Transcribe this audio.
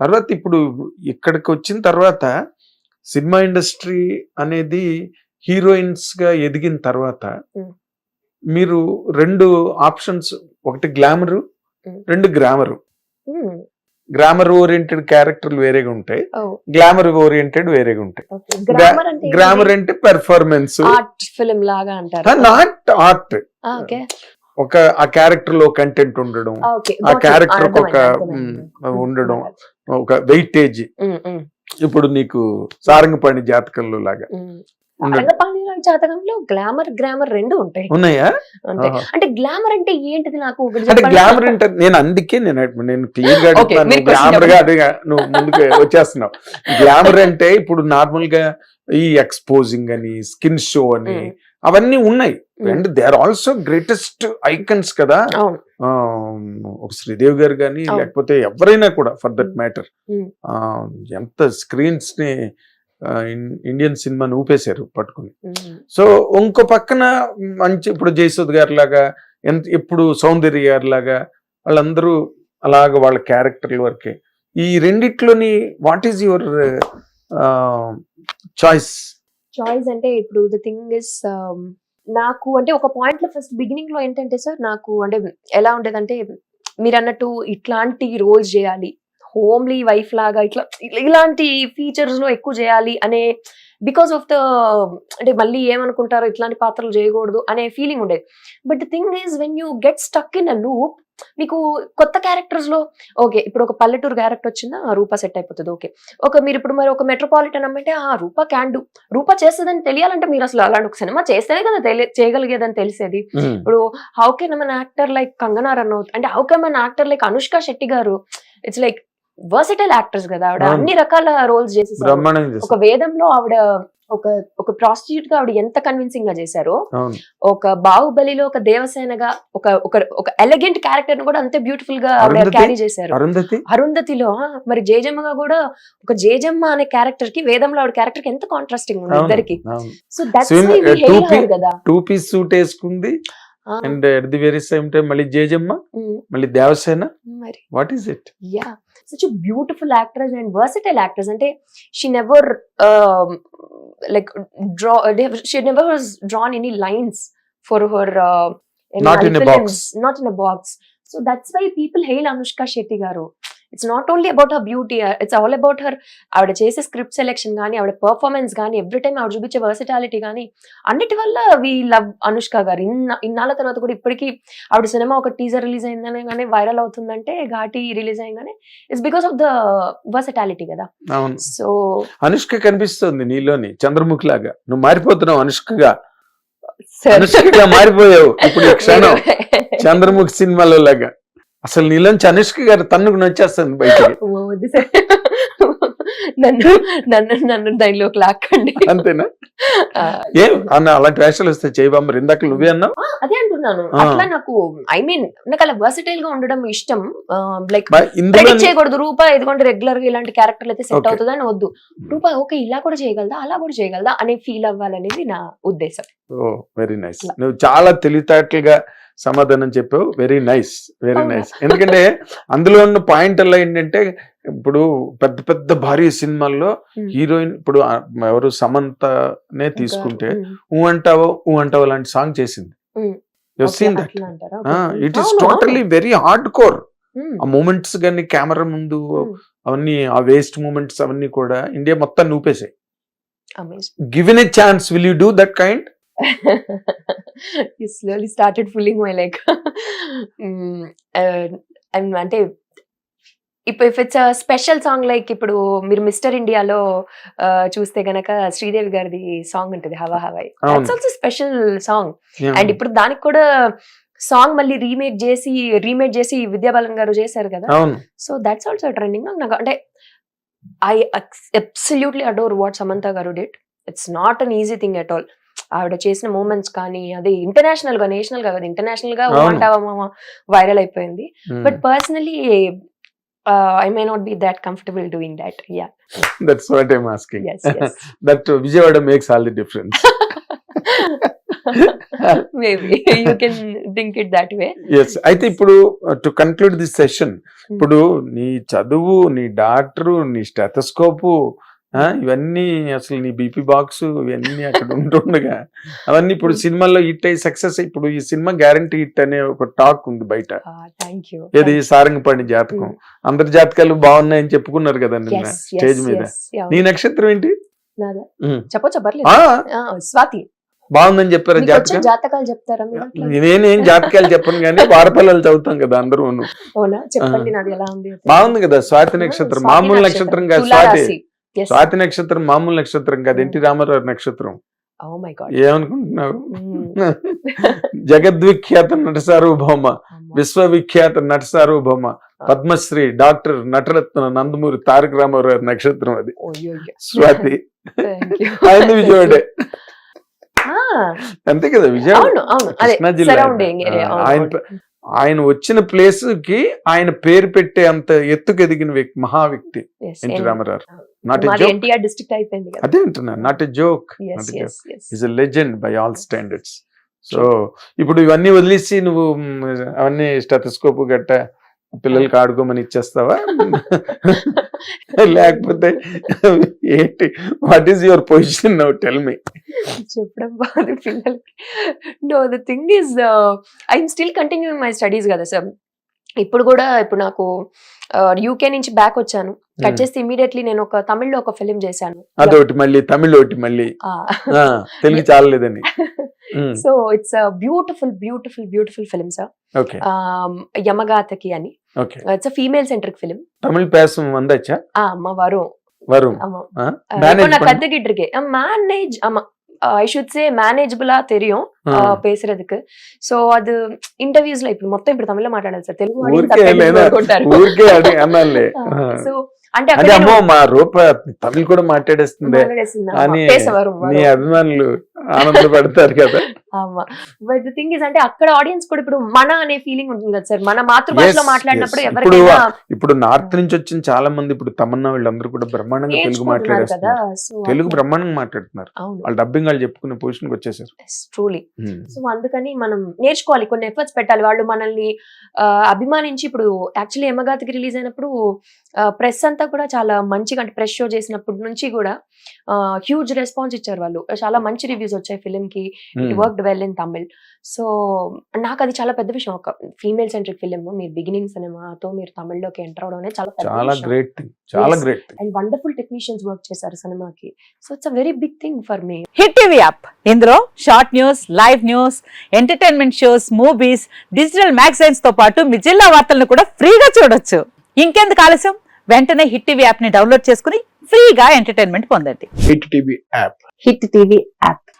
తర్వాత ఇప్పుడు ఇక్కడికి వచ్చిన తర్వాత సినిమా ఇండస్ట్రీ అనేది హీరోయిన్స్గా ఎదిగిన తర్వాత. మీరు రెండు ఆప్షన్స్ ఒకటి గ్లామర్. రెండు గ్రామర్. గ్రామర్ ఓరియంటెడ్ క్యారెక్టర్లు వేరేగా ఉంటాయి గ్లామర్ ఓరియంటెడ్ వేరేగా ఉంటాయి. గ్రామర్ అంటే పెర్ఫార్మెన్స్ నాట్ ఆర్ట్ ఒక ఆ క్యారెక్టర్లో కంటెంట్ ఉండడం. ఆ క్యారెక్టర్ ఒక ఉండడం. ఒక వెయిటేజ్. ఇప్పుడు నీకు సారంగపాణి జాతకంలో లాగా జాతకంలో గ్లామర్ గ్రామర్ రెండు ఉంటాయి. ఉన్నాయా? అంటే గ్లామర్ అంటే ఏంటిది నాకు? అంటే. గ్లామర్ అంటే నేను అందుకే నేను నేను క్లియర్గా అడుగుతాను గ్లామర్గా అడిగా నువ్వు ముందుకు వచ్చేస్తున్నావు. గ్లామర్ అంటే ఇప్పుడు నార్మల్గా ఈ ఎక్స్పోజింగ్ అని స్కిన్ షో అని. అవన్నీ ఉన్నాయి. And they are also greatest icons కదా ఒక శ్రీదేవి గారు కానీ. లేకపోతే ఎవరైనా కూడా ఫర్ దట్. మ్యాటర్. ఎంత స్క్రీన్స్ని ఇండియన్ సినిమాని ఊపేశారు పట్టుకుని సో ఇంకో పక్కన మంచి ఇప్పుడు జయసుద్ గారి లాగా ఎంత ఇప్పుడు సౌందర్య గారి లాగా వాళ్ళందరూ అలాగ వాళ్ళ క్యారెక్టర్ల వరకే ఈ రెండిట్లోని what is your choice choice అంటే ఇప్పుడు ద థింగ్ ఇస్ నాకు అంటే ఒక పాయింట్లో ఫస్ట్ బిగినింగ్లో ఏంటంటే సార్ నాకు అంటే ఎలా ఉండేదంటే మీరు అన్నట్టు ఇట్లాంటి రోల్స్ చేయాలి. హోమ్లీ వైఫ్ లాగా ఇట్లా ఇట్లా- ఇలాంటి ఫీచర్స్లో ఎక్కువ చేయాలి అనే బికాస్ ఆఫ్ ద అంటే మళ్ళీ ఏమనుకుంటారో ఇట్లాంటి పాత్రలు చేయకూడదు అనే ఫీలింగ్ ఉండేది. But the thing is when you get stuck in a loop మీకు కొత్త క్యారెక్టర్స్లో ఓకే ఇప్పుడు ఒక పల్లెటూరు క్యారెక్టర్ వచ్చిందా? ఆ రూపా సెట్ అయిపోతుంది ఓకే ఒక మీరు ఇప్పుడు మరి ఒక మెట్రోపాలిటన్ అమ్మంటే ఆ రూపా క్యాన్ డూ రూపా చేస్తుందని తెలియాలంటే మీరు అసలు అలాంటి ఒక సినిమా చేస్తేనే కదా చేయగలిగేదని తెలిసేది. ఇప్పుడు హౌ కెన్ మన యాక్టర్ లైక్ కంగనా రనౌత్ అంటే హౌ కెన్ మన actor like Anushka Shetty garu it's like versatile actors కదా ఆవిడ. అన్ని రకాల రోల్స్ చేసేసారు. బ్రహ్మాండంగా ఒక. వేదంలో ఆవిడ ఒక ఒక ప్రాస్టిట్యూట్గా ఆవిడ ఎంత కన్విన్సింగ్గా చేశారో ఒక బాహుబలిలో ఒక దేవసేనగా ఒక ఒక ఒక ఎలిగెంట్ క్యారెక్టర్ని కూడా అంతే బ్యూటిఫుల్గా ఆవిడ? క్యారీ చేశారు. అరుంధతి? అరుంధతిలో మరి జేజమ్మగా కూడా ఒక జేజమ్మ అనే క్యారెక్టర్కి వేదంలో ఆవిడ క్యారెక్టర్కి ఎంత కాంట్రాస్టింగ్ ఉంది ఇద్దరికి. సో దట్స్ uh, కదా. టూ పీస్ సూట్ వేసుకుంది and at the very same time మళ్ళీ జేజమ్మ మళ్ళీ దేవసేన. మరి. What is it yeah such beautiful actress and versatile actress అంటే she never like draw she never was drawn any lines for her Not in a box. Not in a box so that's why people hail Anushka Shetty garu. It's not only about her beauty it's all about her ఆవిడ చేసే script selection కానీ ఆవిడ performance కానీ every time ఆవిడ చూపించే versatility కానీ అన్నిటి వల్ల వి లవ్ అనుష్క గారు. ఇన్న ఇన్నాళ్ళ తర్వాత కూడా ఇప్పటికీ ఆవిడ సినిమా ఒక టీజర్ రిలీజ్ అయిందని కానీ వైరల్ అవుతుందంటే Ghaati release అయ్యగానే it's because of the versatility కదా. సో అనుష్క కనిపిస్తుంది నీలోని చంద్రముఖి లాగా నువ్వు మారిపోతున్నావు అనుష్కగా. అనుష్కగా మారిపోయావు. ఇప్పుడు క్షణం చంద్రముఖి సినిమాలో లాగా అసలు నీలోంచి అనుష్క గారు తన్నుకు నచ్చేస్తుంది బయటికి. నన్ను నన్ను నన్ను దానిలోకి లాక్కండి. అంతేనా? ఏం అన్న అలాంటి వేషాలు వస్తే చేయబమ్మ ఇందాక నువ్వే అన్నావు? ఆ, అదే అంటున్నాను. అట్లా నాకు ఐ మీన్ నాకు అలా వర్సిటైల్గా ఉండడం ఇష్టం. లైక్ ఇందులో ప్రెడిక్ట్ చేయకూడదు. రూపాయి ఎందుకంటే రెగ్యులర్గా ఇలాంటి క్యారెక్టర్లు అయితే సెట్. అవుతుంది అని వద్దు. రూపాయి ఓకే ఇలా కూడా చేయగలదా? అలా కూడా చేయగలదా? అనే ఫీల్ అవ్వాలనేది నా ఉద్దేశం. ఓ వెరీ నైస్ నువ్వు చాలా తెలివితేటలుగా సమాధానం చెప్పావు. Very nice very? నైస్ ఎందుకంటే అందులో ఉన్న పాయింట్ అలా ఏంటంటే ఇప్పుడు పెద్ద పెద్ద భారీ సినిమాల్లో. హీరోయిన్ ఇప్పుడు ఎవరు సమంతనే తీసుకుంటే ఊ అంటావో ఊ అంటావో లాంటి సాంగ్ చేసింది. Seen that? It is totally very hardcore ఆ మూమెంట్స్ కానీ కెమెరా ముందు అవన్నీ ఆ వేస్ట్ మూమెంట్స్ అవన్నీ కూడా ఇండియా మొత్తం నూపేసాయి. Given a chance will you do that kind you slowly started fooling my leg. mm, uh, and అంటే ఇప్పుడు if it's special song like ఇప్పుడు మీరు మిస్టర్ ఇండియాలో చూస్తే గనక శ్రీదేవి గారిది సాంగ్ ఉంటుంది Hawa Hawai. That's also special song and ఇప్పుడు దానికి కూడా సాంగ్ మళ్ళీ రీమేక్ చేసి రీమేక్ చేసి విద్యాబాలన్ గారు చేశారు కదా? సో దట్స్ ఆల్సో ట్రెండింగ్ నాకు. అంటే I absolutely adore what Samantha garu did it's not an easy thing at all ఆవిడ చేసిన మూమెంట్స్ కానీ అది ఇంటర్నేషనల్గా నేషనల్గా కాదు ఇంటర్నేషనల్గా మామ వైరల్ అయిపోయింది. Hmm. But personally I may not be that comfortable doing that. Yeah. That's what I'm asking that Vijayawada makes all the difference maybe you can think it that way yes అయితే ఇప్పుడు to conclude this session ఇప్పుడు నీ చదువు నీ doctor నీ stethoscope ఇవన్నీ అసలు నీ బీపీ బాక్స్ ఇవన్నీ అక్కడ ఉంటుండగా అవన్నీ ఇప్పుడు సినిమాల్లో హిట్ అయ్యి సక్సెస్ ఇప్పుడు ఈ సినిమా గ్యారంటీ హిట్ అనే ఒక టాక్ ఉంది బయట. ఏది? సారంగపాణి జాతకం. అందరి జాతకాలు బాగున్నాయని చెప్పుకున్నారు కదా నిన్న స్టేజ్ మీద. నీ నక్షత్రం ఏంటి? స్వాతి. బాగుందని చెప్పారు జాతకం? జాతకాలు చెప్తారా? నేనేం జాతకాలు చెప్పను కానీ వారపల్లలు చదువుతాం కదా అందరూ బాగుంది కదా స్వాతి నక్షత్రం. మామూలు నక్షత్రం. కాదు స్వాతి. స్వాతి నక్షత్రం మామూలు నక్షత్రం కాదు. ఎన్టీ రామారావు నక్షత్రం. Oh. ఏమనుకుంటున్నావు? Mm. జగద్విఖ్యాత నట సార్వభౌమ. విశ్వవిఖ్యాత నట సార్వభౌమ పద్మశ్రీ డాక్టర్ నటరత్న నందమూరి తారక రామారావు నక్షత్రం అది. స్వాతి. ఆయన విజయవాడే. Ah, అంతే కదా విజయవాడ. ఆయన ఆయన వచ్చిన ప్లేస్కి ఆయన పేరు పెట్టే అంత ఎత్తుకు ఎదిగిన వ్యక్తి మహా వ్యక్తి ఎన్టీ రామారావు. నాట్ డిస్ట్రిక్ట్ అయిపోయింది కదా. అదే అంటున్నా not a joke is a legend by all standards so ఇప్పుడు ఇవన్నీ వదిలేసి నువ్వు అవన్నీ స్టెథస్కోప్ గట్ట పిల్లలకి ఆడుకోమని ఇచ్చేస్తావా? లేకపోతే ఏంటి? What is your position now tell me చెప్పడం బాగుంది పిల్లలకి. No the thing is I'm still continue my studies కదా సార్ ఇప్పుడు కూడా ఇప్పుడు నాకు యూకే నుంచి బ్యాక్ వచ్చాను. Cut Hmm. చేస్తే ఇమీడియట్లీ నేను ఒక తమిళ్ళో ఒక ఫిలిం చేశాను. అదొకటి మళ్ళీ తమిళ్ ఒకటి మళ్ళీ. Telugu చాలలేదని. So it's beautiful beautiful beautiful film sir Yamakaathaghi అని it's female centric film Tamil పేసం వందాச்சா అమ్మ వరుణ్ வரும் கத்துக்கிட்டு இருக்கேன் மேனேஜ் ஆமா. ஐ ஷுட் சே தெரியும் பேசுறதுக்கு. சோ அது மொத்தம் இப்படி మాట్లాడేస్తుంది అభిమానులు ఆనందపడతారు కదా. బట్ ది థింగ్ ఇస్ అంటే అక్కడ ఆడియన్స్ కూడా ఇప్పుడు మన అనే ఫీలింగ్ ఉంటుంది కదా సార్? మన మాతృభాషలో మాట్లాడినప్పుడు. ఎవరికైనా ఇప్పుడు నార్త్ నుంచి వచ్చిన చాలా మంది ఇప్పుడు తమన్నా వీళ్ళందరూ కూడా బ్రహ్మాండంగా తెలుగు సో తెలుగు బ్రహ్మాండంగా మాట్లాడుతున్నారు. వాళ్ళు డబ్బింగ్ వాళ్ళు చెప్పుకునే పొజిషన్కి వచ్చేసారు. Truly Hmm. సో అందుకని మనం నేర్చుకోవాలి కొన్ని ఎఫర్ట్స్ పెట్టాలి. వాళ్ళు మనల్ని అభిమానించి ఇప్పుడు యాక్చువల్లీ ఎమ్మగాతికి రిలీజ్ అయినప్పుడు ప్రెస్ అంతా కూడా చాలా మంచిగా అంటే ప్రెస్ షో చేసినప్పటి నుంచి కూడా హ్యూజ్ రెస్పాన్స్ ఇచ్చారు వాళ్ళు. చాలా మంచి రివ్యూస్ వచ్చాయి ఫిలిం కి. It Hmm. Work well in Tamil so నాకు అది చాలా పెద్ద విషయం. ఒక ఫీమేల్ సెంట్రిక్ ఫిలిం మీరు బిగినింగ్ సినిమాతో మీరు తమిళ్ళోకి ఎంటర్ అవడం అనేది చాలా పెద్ద చాలా గ్రేట్ థింగ్ చాలా. Great and wonderful technicians work చేశారు సినిమాకి so it's a very big thing for me hit TV app ఇందులో short news live news entertainment shows movies digital మ్యాగజైన్స్తో పాటు మీ జిల్లా వార్తలను కూడా ఫ్రీగా చూడొచ్చు. ఇంకెందుకు ఆలస్యం? వెంటనే హిట్ టీవీ యాప్ని డౌన్లోడ్ చేసుకుని ఫ్రీగా ఎంటర్టైన్మెంట్ పొందండి. Hit TV app hit TV app